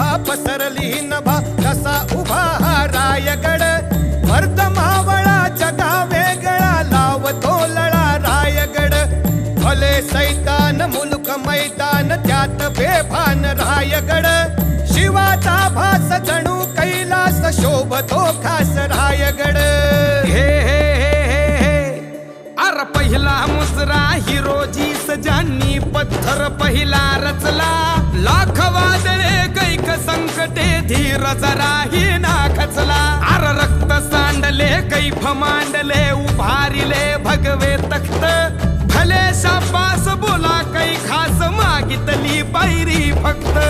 शोभा पसरली नभा कसा उभा हा रायगड. वर्ध मावळा जगा वेगळा लावतो लळा रायगड. भले सैतान मुलुक मैदान त्यात बेभान रायगड. शिवाचा भास जणू कैलास शोभतो खास रायगड. हे हे हे हे हे. अर पहिला मुजरा हिरोजी सजांनी पत्थर पहिला रचला. लाख ते धीर जराही ना खचला. अर रक्त सांडले कैफ मांडले उभारिले भगवे तख्त. भले शाबास बोला कै खास मागितली पायरी फक्त.